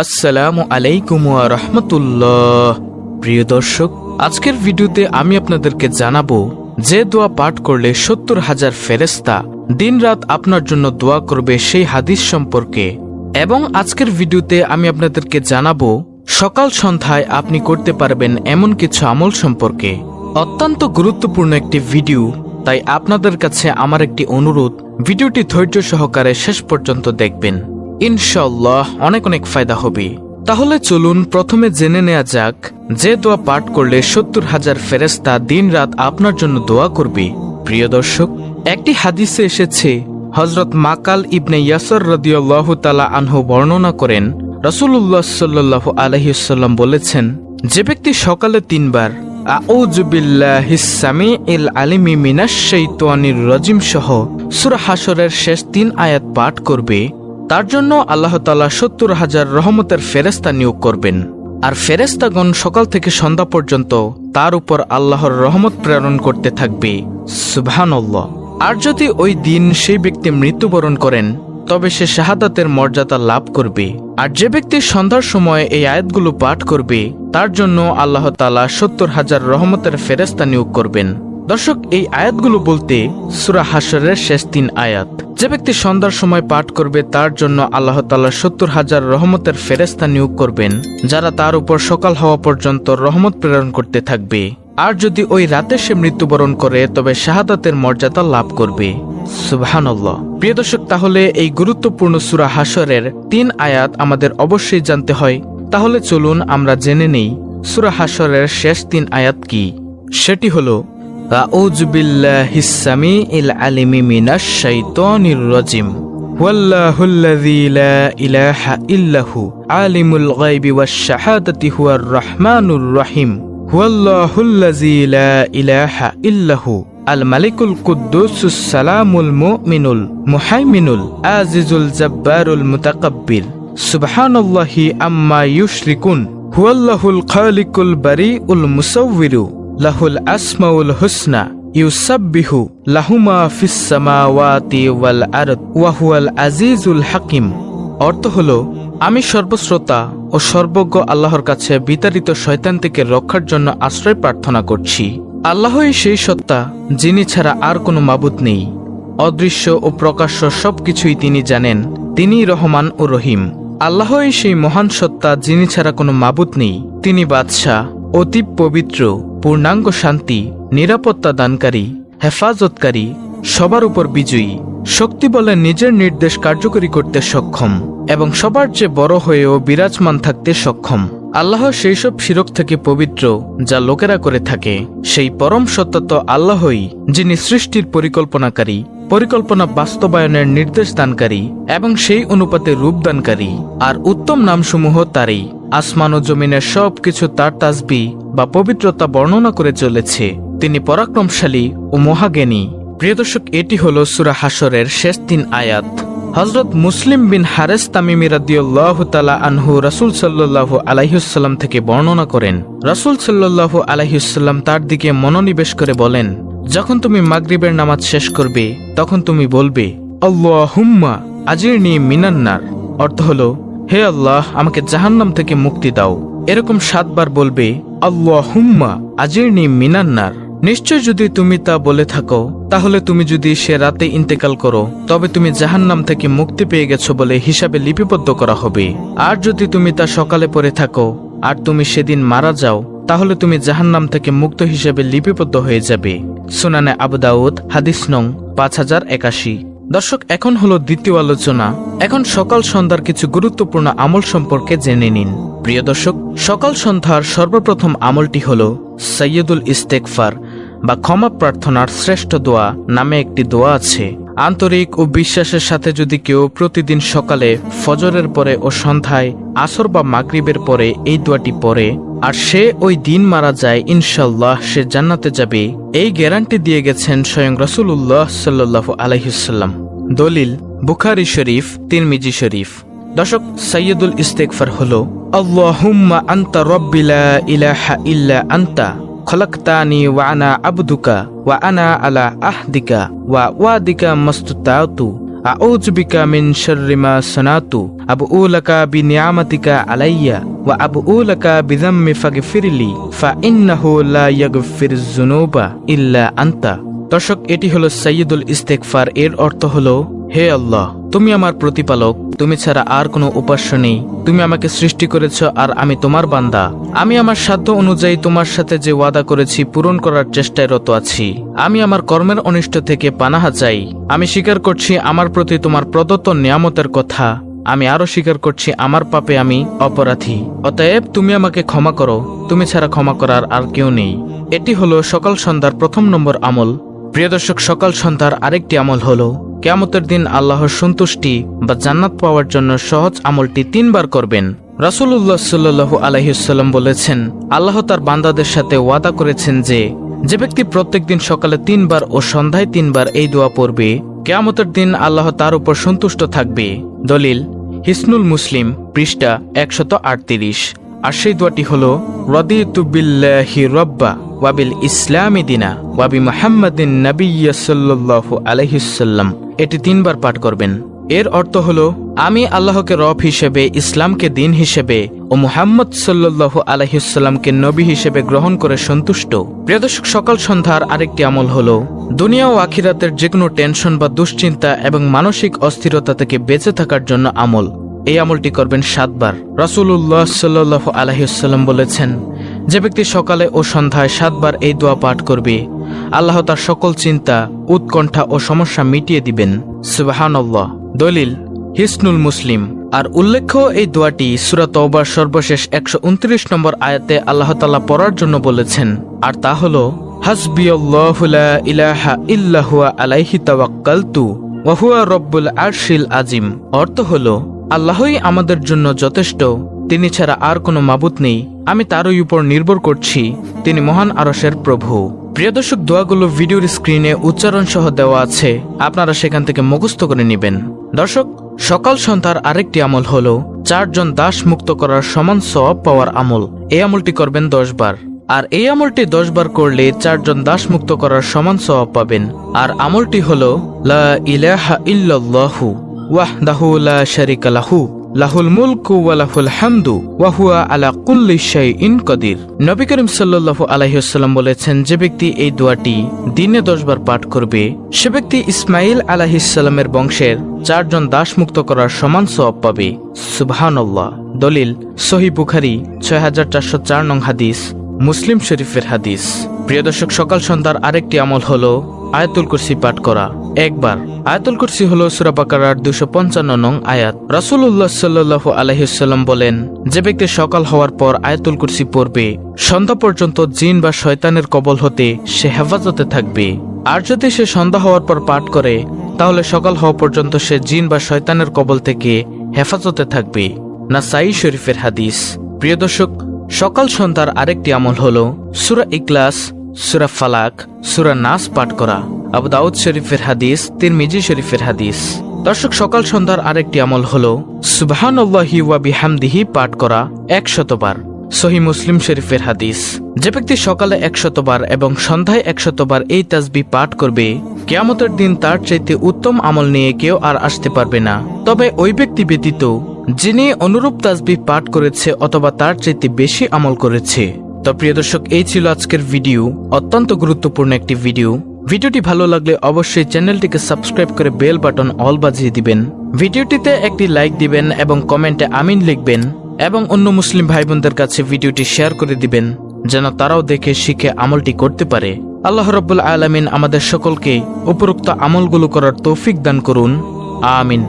আসসালামু আলাইকুম রহমতুল্লাহ। প্রিয় দর্শক, আজকের ভিডিওতে আমি আপনাদেরকে জানাব যে দোয়া পাঠ করলে সত্তর হাজার ফেরেস্তা দিনরাত আপনার জন্য দোয়া করবে সেই হাদিস সম্পর্কে। এবং আজকের ভিডিওতে আমি আপনাদেরকে জানাব, সকাল সন্ধ্যায় আপনি করতে পারবেন এমন কিছু আমল সম্পর্কে। অত্যন্ত গুরুত্বপূর্ণ একটি ভিডিও, তাই আপনাদের কাছে আমার একটি অনুরোধ, ভিডিওটি ধৈর্য সহকারে শেষ পর্যন্ত দেখবেন। ইনশাল্লাহ অনেক অনেক ফায়দা হবে। তাহলে চলুন প্রথমে জেনে নেওয়া যাক, যে দোয়া পাঠ করলে সত্তর হাজার ফেরেস্তা দিন রাত আপনার জন্য দোয়া করবে। প্রিয় দর্শক, একটি হাদিসে এসেছে হজরত মাকাল ইবনে ইয়াসর রদিয়াল্লাহ তালা আনহু বর্ণনা করেন রসুল্লাহ সাল্লাহ আলহিসাল্লাম বলেছেন, যে ব্যক্তি সকালে তিনবার আলিমি সহ সূরা হাসরের শেষ তিন আয়াত পাঠ করবে তার জন্য আল্লাহ তাআলা সত্তর হাজার রহমতের ফেরেস্তা নিয়োগ করবেন। আর ফেরেস্তাগণ সকাল থেকে সন্ধ্যা পর্যন্ত তার উপর আল্লাহর রহমত প্রেরণ করতে থাকবে। সুবহানাল্লাহ। আর যদি ওই দিন সেই ব্যক্তি মৃত্যুবরণ করেন, তবে সে শাহাদাতের মর্যাদা লাভ করবে। আর যে ব্যক্তি সন্ধ্যার সময় এই আয়াতগুলো পাঠ করবে, তার জন্য আল্লাহ তালা সত্তর হাজার রহমতের ফেরেস্তা নিয়োগ করবেন। দর্শক, এই আয়াতগুলো বলতে সুরা হাসরের শেষ তিন আয়াত। যে ব্যক্তি সন্ধ্যার সময় পাঠ করবে, তার জন্য আল্লাহ তালা সত্তর হাজার রহমতের ফেরেস্তা নিয়োগ করবেন, যারা তার উপর সকাল হওয়া পর্যন্ত রহমত প্রেরণ করতে থাকবে। আর যদি ওই রাতে সে মৃত্যুবরণ করে, তবে শাহাদাতের মর্যাদা লাভ করবে। সুবহানাল্লাহ। প্রিয় দর্শক, তাহলে এই গুরুত্বপূর্ণ সুরা হাসরের তিন আয়াত আমাদের অবশ্যই জানতে হয়। তাহলে চলুন আমরা জেনে নেই সুরা হাসরের শেষ তিন আয়াত কি। সেটি হলো أعوذ بالله السميع العليم من الشيطان الرجيم. والله الذي لا إله إلا هو عالم الغيب والشهادة هو الرحمن الرحيم. والله الذي لا إله إلا هو الملك القدوس السلام المؤمن المحيمن العزيز الجبار المتقبل. سبحان الله أما يشركون. هو الله الخالق البريء المصور. লাহুল আসমাউল হুসনা, ইউসাব্বিহু লাহুমা ফিস সামাওয়াতি ওয়াল আরদ, ওয়া হুয়াল আজিজুল হাকিম। অর্থ হলো, আমি সর্বশ্রোতা ও সর্বজ্ঞ আল্লাহর কাছে বিতাড়িত শয়তান থেকে রক্ষার জন্য আশ্রয় প্রার্থনা করছি। আল্লাহই সেই সত্তা, যিনি ছাড়া আর কোনো মাবুদ নেই। অদৃশ্য ও প্রকাশ্য সবকিছুই তিনি জানেন তিনি রহমান ও রহিম। আল্লাহই সেই মহান সত্তা, যিনি ছাড়া কোনো মাবুদ নেই। তিনি বাদশাহ অতি পবিত্র। পূর্ণাঙ্গ শান্তি, নিরাপত্তা দানকারী, হেফাজতকারী, সবার উপর বিজয়ী। শক্তি বলে নিজের নির্দেশ কার্যকরী করতে সক্ষম এবং সবার চেয়ে বড় হয়েও বিরাজমান থাকতে সক্ষম। আল্লাহ সেই সব শিরক থেকে পবিত্র যা লোকেরা করে থাকে। সেই পরম সত্য তো আল্লাহই, যিনি সৃষ্টির পরিকল্পনাকারী, পরিকল্পনা বাস্তবায়নের নির্দেশ দানকারী এবং সেই অনুপাতে রূপদানকারী আর উত্তম নামসমূহ তারই। আসমান ও জমিনের সব কিছু তার তাজবি বা পবিত্রতা বর্ণনা করে চলেছে। তিনি পরাক্রমশালী ও মহাজ্ঞানী। প্রিয় দর্শক, এটি হল সুরা হাসরের শেষ তিন আয়াত। হজরত মুসলিম বিন হারেস তামিমি রাদিয়াল্লাহ আনহু রাসুল সাল্লাহ আলাইহুসাল্লাম থেকে বর্ণনা করেন। রাসুল সাল্লাহ আলাইহুসাল্লাম তার দিকে মনোনিবেশ করে বলেন, যখন তুমি মাগরিবের নামাজ শেষ করবে, তখন তুমি বলবে আল্লাহ হুম্মা আজির নিয়ে মিনান্নার। অর্থ হলো হে আল্লাহ, আমাকে জাহান্নাম থেকে মুক্তি দাও। এরকম সাতবার বলবে আল্লাহ হুম্মা আজির নিয়ে মিনান্নার নিশ্চয় যদি তুমি তা বলে থাকো, তাহলে তুমি যদি সে রাতে ইন্তেকাল করো, তবে তুমি জাহান্নাম থেকে মুক্তি পেয়ে গেছো বলে হিসাবে লিপিবদ্ধ করা হবে। আর যদি তুমি তা সকালে পরে থাকো, আর তুমি সেদিন মারা যাও, তাহলে তুমি জাহান্নাম থেকে মুক্ত হিসেবে লিপিবদ্ধ হয়ে যাবে। সুনানে আবু দাউদ, হাদিস নং পাঁচ হাজার একাশি। দর্শক, এখন হলো দ্বিতীয় আলোচনা। এখন সকাল সন্ধ্যার কিছু গুরুত্বপূর্ণ আমল সম্পর্কে জেনে নিন। প্রিয় দর্শক, সকাল সন্ধ্যার সর্বপ্রথম আমলটি হল সৈয়দুল ইস্তেকফার বা ক্ষমা প্রার্থনার শ্রেষ্ঠ দোয়া নামে একটি দোয়া আছে। আন্তরিক ও বিশ্বাসের সাথে যদি কেউ প্রতিদিন সকালে ফজরের পরে ও সন্ধ্যায় আসর বা মাগরিবের পরে এই দোয়াটি পড়ে, আর সে ওই দিন মারা যায় ইনশাল্লাহ সে জান্নাতে যাবে, এই গ্যারান্টি দিয়ে গেছেন স্বয়ং রসুল্লাহ সাল্লাহ আলহিসাল্লাম দলিল, বুখারি শরীফ, তিরমিজি শরীফ। দর্শক সৈয়দুল ইস্তেকফার হল, আল্লাহুম্মা আন্তা রব্বিলা ইলাহা ইল্লা আন্তা। খলকতানি ওয়া আনা আবদুকা ওয়া আনা আলা আহদিকা ওয়া ওয়াদিকা মাস্তুতাতু। আউযু বিকা মিন শাররি মা সানাতু। আবউ লাকা বিনিয়ামাতিকা আলাইয়া ওয়া আবউ লাকা বিযাম্মি ফাগফিরলি, ফা ইন্নাহু লা ইয়াগফিরুয যুনুবা ইল্লা আনতা। দর্শক, এটি হলো সাইয়্যিদুল ইস্তেগফার। এর অর্থ হলো হে আল্লাহ, তুমি আমার প্রতিপালক, তুমি ছাড়া আর কোনো উপাস্য নেই। তুমি আমাকে সৃষ্টি করেছ আর আমি তোমার বান্দা। আমি আমার সাধ্য অনুযায়ী তোমার সাথে যে ওয়াদা করেছি পূরণ করার চেষ্টায় রত আছি। আমি আমার কর্মের অনিষ্ট থেকে পানাহা চাই। আমি স্বীকার করছি আমার প্রতি তোমার প্রদত্ত নিয়ামতের কথা। আমি আরও স্বীকার করছি আমার পাপে আমি অপরাধী। অতএব তুমি আমাকে ক্ষমা করো। তুমি ছাড়া ক্ষমা করার আর কেউ নেই। এটি হলো সকাল সন্ধ্যার প্রথম নম্বর আমল। প্রিয় দর্শক, সকাল সন্ধ্যার আরেকটি আমল হলো কেয়ামতের দিন আল্লাহর সন্তুষ্টি বা জান্নাত পাওয়ার জন্য সহজ আমলটি তিনবার করবেন। রাসুল্লাহ সাল্লু আলহিসাল্লাম বলেছেন, আল্লাহ তার বান্দাদের সাথে ওয়াদা করেছেন যে যে ব্যক্তি প্রত্যেকদিন সকালে তিনবার ও সন্ধ্যায় তিনবার এই দোয়া পড়বে, কেয়ামতের দিন আল্লাহ তার উপর সন্তুষ্ট থাকবে। দলিল, হিসনুল মুসলিম, পৃষ্ঠা একশত আটত্রিশ। আর সেই দোয়াটি হল, রদিতু বিল্লাহি রব্বা ওয়াবিল ইসলামী দিনা ওয়াবি মোহাম্মদিন নবিয়া সাল্লাল্লাহু আলহিসাল্লাম এটি তিনবার পাঠ করবেন। এর অর্থ হল, আমি আল্লাহকে রব হিসেবে, ইসলামকে দিন হিসেবে ও মুহাম্মদ সাল্লাল্লাহু আলহিসাল্লামকে নবী হিসেবে গ্রহণ করে সন্তুষ্ট। প্রিয়দর্শক সকাল সন্ধ্যার আরেকটি আমল হল, দুনিয়া ও আখিরাতের যে কোনো টেনশন বা দুশ্চিন্তা এবং মানসিক অস্থিরতা থেকে বেঁচে থাকার জন্য আমল। এই আমলটি করবেন সাতবার। রাসুল্লাহ সাল্লাহ আলহিসাল্লাম বলেছেন, যে ব্যক্তি সকালে ও সন্ধ্যায় সাতবার এই দোয়া পাঠ করবে, আল্লাহ তার সকল চিন্তা, উৎকণ্ঠা ও সমস্যা মিটিয়ে দিবেন। সুবাহানল্লাহ। দলিল, হিসনুল মুসলিম। আর উল্লেখ্য, এই দোয়াটি সুরাত ওবার সর্বশেষ একশো উনত্রিশ নম্বর আয়াতে আল্লাহ তালা পড়ার জন্য বলেছেন। আর তা হল হাসবিউল্লাহুলা ইলাহা ইল্লাহুয়া আলাইহি তাওয়াক্কালতু ওয়াহুয়া রব্বুল আরশিল আজিম। অর্থ হলো আল্লাহই আমাদের জন্য যথেষ্ট, তিনি ছাড়া আর কোনো মাবুত নেই, আমি তারই উপর নির্ভর করছি, তিনি মহান আরসের প্রভু। প্রিয় দর্শক, দোয়াগুলো ভিডিওর স্ক্রিনে উচ্চারণ সহ দেওয়া আছে, আপনারা সেখান থেকে মুখস্থ করে নেবেন। দর্শক, সকাল সন্ধ্যার আরেকটি আমল হল, চারজন দাস মুক্ত করার সমান সওয়াব পাওয়ার আমল। এই আমলটি করবেন দশ বার। আর এই আমলটি দশ বার করলে চারজন দাস মুক্ত করার সমান সওয়াব পাবেন। আর আমলটি হল, লা ইলাহা ইল্লাল্লাহু। লাহু, লাহুল মুলকু ওয়া লাহুল হামদু, ওয়া আলা বলেছেন, যে ব্যক্তি এই দোয়াটি দিনে দশবার পাঠ করবে, সে ব্যক্তি ইসমাইল আলাইহিসসালামের বংশের চারজন দাস মুক্ত করার সমান সওয়াব পাবে। সুবহানাল্লাহ। দলিল সহি বুখারি ছয় হাজার চারশো চার নং হাদিস, মুসলিম শরীফের হাদিস। প্রিয় দর্শক, সকাল সন্ধ্যার আরেকটি আমল হল আয়াতুল কুরসি পাঠ করা। একবার আয়াতুল কুরসি হলো সুরা বাকারার দুশো পঞ্চান্ন নং আয়াত। রাসুল্লাহ সাল্লু আলহিসাল্লাম বলেন, যে ব্যক্তি সকাল হওয়ার পর আয়াতুল কুরসি পড়বে, সন্ধ্যা পর্যন্ত জিন বা শয়তানের কবল হতে সে হেফাজতে থাকবে। আর যদি সে সন্ধ্যা হওয়ার পর পাঠ করে, তাহলে সকাল হওয়া পর্যন্ত সে জিন বা শয়তানের কবল থেকে হেফাজতে থাকবে। না সাই শরীফের হাদিস। প্রিয় দর্শক, সকাল সন্ধ্যার আরেকটি আমল হল সুরা ইকলাস সুরা ফালাক, সুরা নাস পাঠ করা, আবু দাউদ শরীফের হাদিস, তিরমিজি শরীফের হাদিস। দর্শক, সকাল সন্ধ্যার আরেকটি আমল হলো, সুবহানাল্লাহি ওয়া বিহামদিহি পাঠ করা একশতবার, সহি মুসলিম শরীফের হাদিস। যে ব্যক্তি সকালে একশতবার এবং সন্ধ্যায় একশতবার এই তাজবি পাঠ করবে, কেয়ামতের দিন তার চাইতে উত্তম আমল নিয়ে কেউ আর আসতে পারবে না। তবে ওই ব্যক্তি ব্যতীত, যিনি অনুরূপ তাজবি পাঠ করেছে অথবা তার চাইতে বেশি আমল করেছে তো প্রিয় দর্শক, এই ছিল আজকের ভিডিও অত্যন্ত গুরুত্বপূর্ণ একটি ভিডিও ভিডিওটি ভালো লাগলে অবশ্যই চ্যানেলটিকে সাবস্ক্রাইব করে বেল বাটন অল বাজিয়ে দিবেন। ভিডিওটিতে একটি লাইক দিবেন এবং কমেন্টে আমিন লিখবেন এবং অন্য মুসলিম ভাই বোনদের কাছে ভিডিওটি শেয়ার করে দিবেন, যেন তারাও দেখে শিখে আমলটি করতে পারে। আল্লাহ রব্বুল আলমিন আমাদের সকলকে উপরোক্ত আমলগুলো করার তৌফিক দান করুন। আমিন।